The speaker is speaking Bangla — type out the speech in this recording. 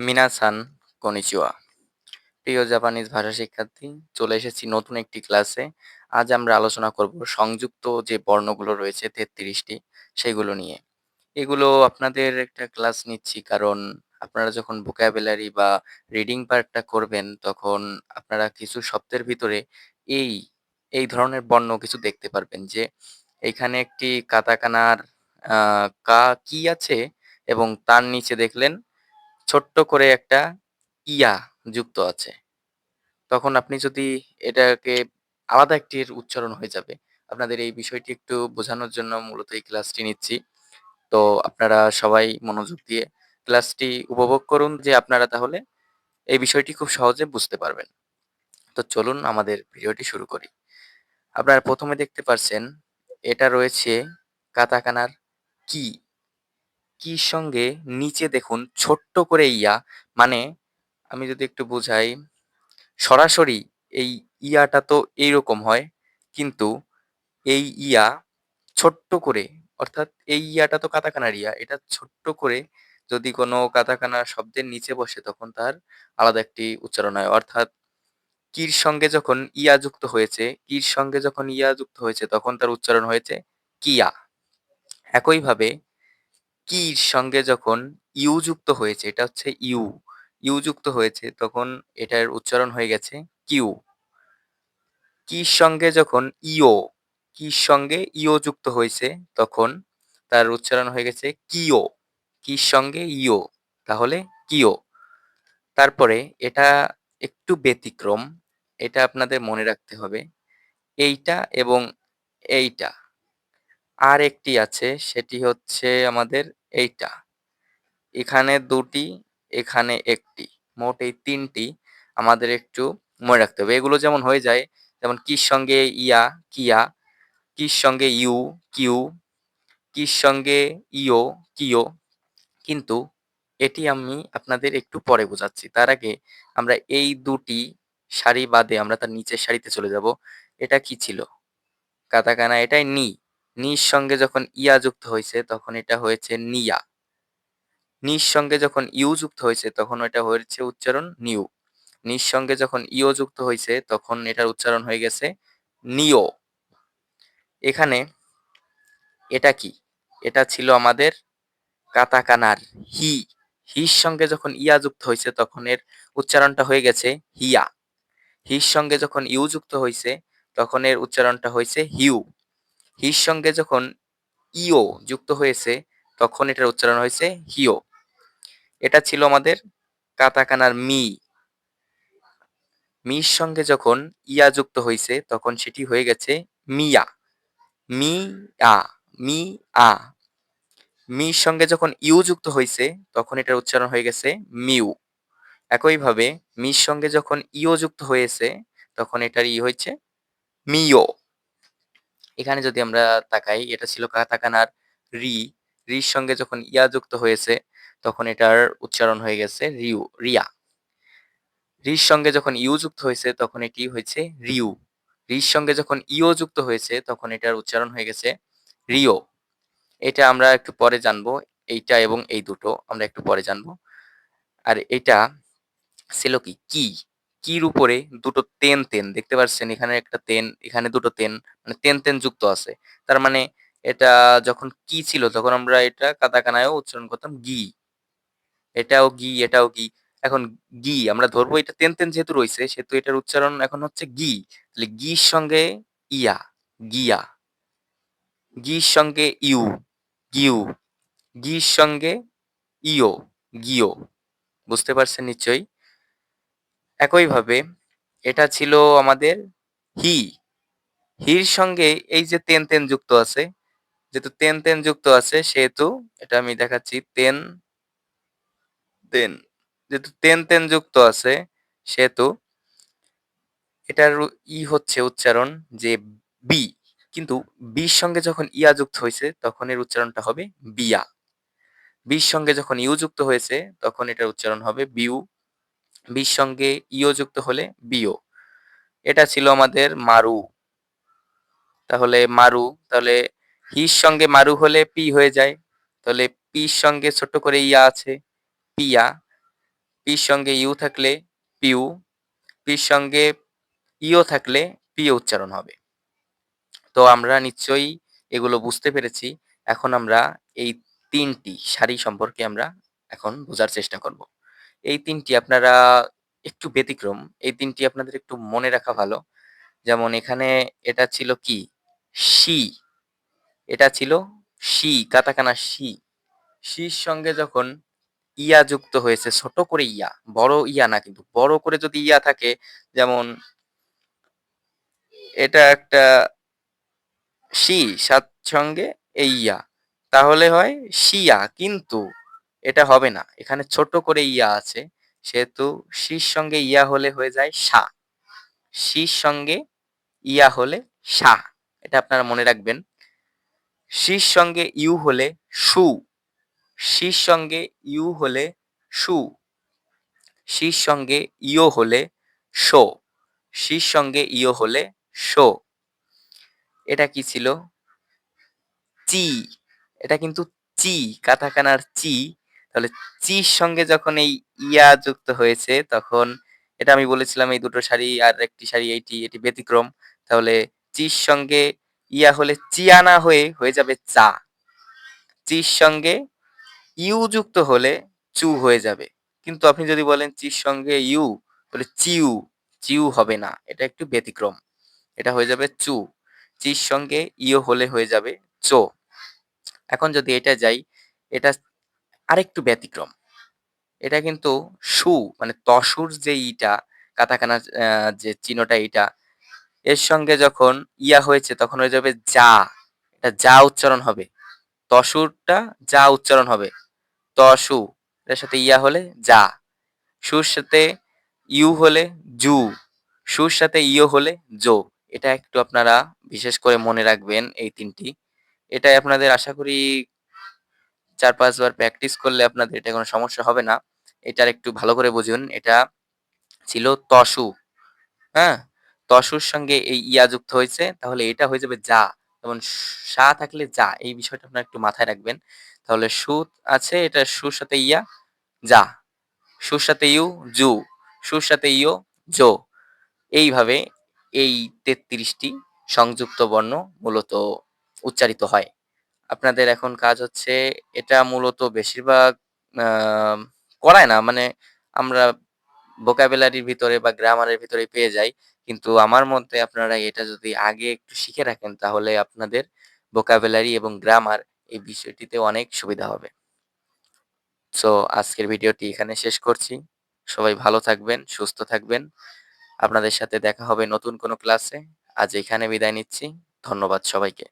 মিনাসান কনিচিওয়া। প্রিয় জাপানিজ ভাষা শিক্ষার্থী, চলে এসেছি নতুন একটি ক্লাসে। আজ আমরা আলোচনা করব সংযুক্ত যে বর্ণগুলো রয়েছে তেত্রিশটি, সেগুলো নিয়ে। এগুলো আপনাদের একটা ক্লাস নিচ্ছি কারণ আপনারা যখন ভোকাবুলারি বা রিডিং পার্টটা করবেন, তখন আপনারা কিছু শব্দের ভিতরে এই এই ধরনের বর্ণ কিছু দেখতে পারবেন যে এখানে একটি কাতাকানার কা কি আছে এবং তার নিচে দেখলেন ছোট্ট করে একটা ইয়া যুক্ত আছে। তখন আপনি যদি এটাকে আলাদা একটির উচ্চারণ হয়ে যাবে, আপনাদের এই বিষয়টি একটু বোঝানোর জন্য মূলত এই ক্লাসটি নিচ্ছি। তো আপনারা সবাই মনোযোগ দিয়ে ক্লাসটি উপভোগ করুন যে আপনারা তাহলে এই বিষয়টি খুব সহজে বুঝতে পারবেন। তো চলুন আমাদের ভিডিওটি শুরু করি। আপনারা প্রথমে দেখতে পাচ্ছেন এটা রয়েছে কাতাকানার কি? কির সঙ্গে নিচে দেখুন, ছোট্ট করে ইয়া মানে আমি যদি একটু বোঝাই, সরাসরি এই ইয়াটা তো এইরকম হয়, কিন্তু এই ইয়া ছোট্ট করে, অর্থাৎ এই ইয়াটা তো কাতাকানার ইয়া, এটা ছোট্ট করে যদি কোনো কাতাকানা শব্দের নিচে বসে, তখন তার আলাদা একটি উচ্চারণ হয়। অর্থাৎ কির সঙ্গে যখন ইয়া যুক্ত হয়েছে, কির সঙ্গে যখন ইয়া যুক্ত হয়েছে, তখন তার উচ্চারণ হয়েছে কিয়া। একইভাবে কির সঙ্গে যখন ইউ যুক্ত হয়েছে, এটা হচ্ছে ইউ ইউ যুক্ত হয়েছে, তখন এটার উচ্চারণ হয়ে গেছে কিউ। কির সঙ্গে যখন ইও কির সঙ্গে ইও যুক্ত হয়েছে, তখন তার উচ্চারণ হয়ে গেছে কিও কির সঙ্গে ইও, তাহলে কিও। তারপরে এটা একটু ব্যতিক্রম, এটা আপনাদের মনে রাখতে হবে, এইটা এবং এইটা। আর একটি আছে, সেটি হচ্ছে আমাদের এইটা। এখানে দুটি, এখানে একটি। মোট এই তিনটি আমাদের একটু মনে রাখতে হবে। এগুলো যেমন হয়ে যায়, যেমন কির সঙ্গে ইয়া, কিয়া, কির সঙ্গে ইউ, কিউ, কির সঙ্গে ইও, কিও। কিন্তু এটি আমি আপনাদের একটু পরে বোঝাচ্ছি। তার আগে আমরা এই দুটি সারি বাদে আমরা তার নিচের সারিতে চলে যাব। এটা কি ছিল? কাতাকানা, এটাই নি। নির সঙ্গে যখন ইয়া যুক্ত হয়েছে, তখন এটা হয়েছে নিয়া। নির সঙ্গে যখন ইউ যুক্ত হয়েছে, তখন এটা হয়েছে উচ্চারণ নিউ। নির সঙ্গে যখন ইও যুক্ত হয়েছে, তখন এটার উচ্চারণ হয়ে গেছে নিও। এখানে এটা কি? এটা ছিল আমাদের কাতাকানার হি। হির সঙ্গে যখন ইয়া যুক্ত হয়েছে, তখন এর উচ্চারণটা হয়ে গেছে হিয়া। হির সঙ্গে যখন ইউ যুক্ত হয়েছে, তখন এর উচ্চারণটা হয়েছে হিউ। হির সঙ্গে যখন ইও যুক্ত হয়েছে, তখন এটার উচ্চারণ হয়েছে হিও। এটা ছিল আমাদের কাতাকানার মি। মির সঙ্গে যখন ইয়া যুক্ত হয়েছে, তখন সেটি হয়ে গেছে মিয়া। মি আ মি আ মির সঙ্গে যখন ইউ যুক্ত হয়েছে, তখন এটার উচ্চারণ হয়ে গেছে মিউ। একইভাবে মির সঙ্গে যখন ইও যুক্ত হয়েছে, তখন এটার ই হয়েছে মিও। এখানে যদি আমরা তাকাই, এটা ছিল কাতাকানার রি। রির সঙ্গে যখন ইয়া যুক্ত হয়েছে, তখন এটার উচ্চারণ হয়ে গেছে রিউ, রিয়া। রির সঙ্গে যখন ইউ যুক্ত হয়েছে, তখন এটি হয়েছে রিউ। রির সঙ্গে যখন ইও যুক্ত হয়েছে, তখন এটার উচ্চারণ হয়ে গেছে রিও। এটা আমরা একটু পরে জানব, এইটা এবং এই দুটো আমরা একটু পরে জানব। আর এটা ছিল কি? কি? কির উপরে দুটো তেন তেন, দেখতে পাচ্ছেন এখানে একটা তেন, এখানে দুটো তেন মানে তেন তেন যুক্ত আছে। তার মানে এটা যখন কি ছিল, তখন আমরা এটা কাতাকানায়ও উচ্চারণ করতাম গি। এটাও গি এটাও গি। এখন গি, আমরা ধরবো এটা তেন তেন যেহেতু রয়েছে, সেহেতু এটার উচ্চারণ এখন হচ্ছে গি। তাহলে গির সঙ্গে ইয়া, গিয়া। গির সঙ্গে ইউ, গিউ। গির সঙ্গে ইও গিও বুঝতে পারছেন নিশ্চয়ই? একইভাবে এটা ছিল আমাদের হি। হির সঙ্গে এই যে তেন তেন যুক্ত আছে, যেহেতু তেন তেন যুক্ত আছে, সেহেতু এটা আমি দেখাচ্ছি তেন তেন। যেহেতু তেন তেন যুক্ত আছে, সেহেতু এটার ই হচ্ছে উচ্চারণ যে বি। কিন্তু বির সঙ্গে যখন ইয়া যুক্ত হয়েছে, তখন এর উচ্চারণটা হবে বিয়া। বির সঙ্গে যখন ইউ যুক্ত হয়েছে, তখন এটার উচ্চারণ হবে বিউ। বির সঙ্গে ইও যুক্ত হলে বিও। এটা ছিল আমাদের মারু। তাহলে মারু, তাহলে হির সঙ্গে মারু হলে পি হয়ে যায়। তাহলে পির সঙ্গে ছোট করে ইয়া আছে, পিয়া। পির সঙ্গে ইউ থাকলে পিউ। পির সঙ্গে ইও থাকলে পিও উচ্চারণ হবে। তো আমরা নিশ্চয়ই এগুলো বুঝতে পেরেছি। এখন আমরা এই তিনটি সারি সম্পর্কে আমরা এখন বোঝার চেষ্টা করব। এই তিনটি আপনারা একটু ব্যতিক্রম, এই তিনটি আপনাদের একটু মনে রাখা ভালো। যেমন এখানে এটা ছিল কি? শি। এটা ছিল শি, কাতাকানা শি। শির সঙ্গে যখন ইয়া যুক্ত হয়েছে, ছোট করে ইয়া, বড় ইয়া না কিন্তু, বড় করে যদি ইয়া থাকে, যেমন এটা একটা শি, সাত সঙ্গে এই ইয়া, তাহলে হয় শিয়া, কিন্তু এটা হবে না। এখানে ছোট করে ইয়া আছে, সেহেতু শির সঙ্গে ইয়া হলে হয়ে যায় সা। শির সঙ্গে ইয়া হলে সা, এটা আপনারা মনে রাখবেন। শির সঙ্গে ইউ হলে সু, শির সঙ্গে ইউ হলে সু, শির সঙ্গে ইও হলে শো শির সঙ্গে ইও হলে শো এটা কি ছিল? চি, এটা কিন্তু চি, কাতাকানার চি। তাহলে চির সঙ্গে যখন এই ইয়া যুক্ত হয়েছে, তখন এটা আমি বলেছিলাম এই দুটো শাড়ি আর একটি শাড়ি, এইটি, এটি ব্যতিক্রম, তাহলে চির সঙ্গে ইয়া হলে চিয়ানা হয়ে হয়ে যাবে চা। চির সঙ্গে ইউ যুক্ত হলে চু হয়ে যাবে। কিন্তু আপনি যদি বলেন চির সঙ্গে ইউ, তাহলে চিউ চিউ হবে না, এটা একটু ব্যতিক্রম। এটা হয়ে যাবে চু। চির সঙ্গে ইও হলে হয়ে যাবে চো। এখন যদি এটা যাই, এটা আরেকটু ব্যতিক্রম। এটা কিন্তু সু মানে তসুর যে ইটা কাতাকানা যে চিহ্নটা এটা এর সঙ্গে যখন ইয়া হয়েছে তখন হয়ে যাবে যা। এটা যা উচ্চারণ হবে। তসুরটা যা উচ্চারণ হবে। তসু এটার সাথে ইয়া হলে যা। সুর সাথে ইউ হলে জু। সুর সাথে ইও হলে জো। এটা একটু আপনারা বিশেষ করে মনে রাখবেন এই তিনটি। এটাই আপনাদের আশা করি চার পাঁচবার প্র্যাকটিস করলে আপনাদের এটা কোনো সমস্যা হবে না। এটার একটু ভালো করে বুঝুন এটা ছিল তসু। হ্যাঁ? তসুর সঙ্গে এই ইয়া যুক্ত হয়েছে। তাহলে এটা হয়ে যাবে যা। যেমন সা থাকলে যা। এই বিষয়টা আপনারা একটু মাথায় রাখবেন। তাহলে সু আছে, এটা সুর সাথে ইয়া, যা। সুর সাথে ইউ, জু। সুর সাথে ইও জো। এইভাবে এই তেত্রিশটি সংযুক্ত বর্ণ মূলত উচ্চারিত হয়। আপনাদের এখন কাজ হচ্ছে এটা মূলত বেশিরভাগ আহ, করায় না। মানে আমরা ভোকাবুলারির ভিতরে বা গ্রামারের ভিতরে পেয়ে যাই। কিন্তু আমার মতে আপনারা এটা যদি আগে একটু শিখে রাখেন তাহলে আপনাদের ভোকাবুলারি এবং গ্রামার এই বিষয়টিতে অনেক সুবিধা হবে। সো আজকের ভিডিওটি এখানে শেষ করছি। সবাই ভালো থাকবেন সুস্থ থাকবেন। আপনাদের সাথে দেখা হবে নতুন কোনো ক্লাসে আজ এখানে বিদায় নিচ্ছি। ধন্যবাদ সবাইকে।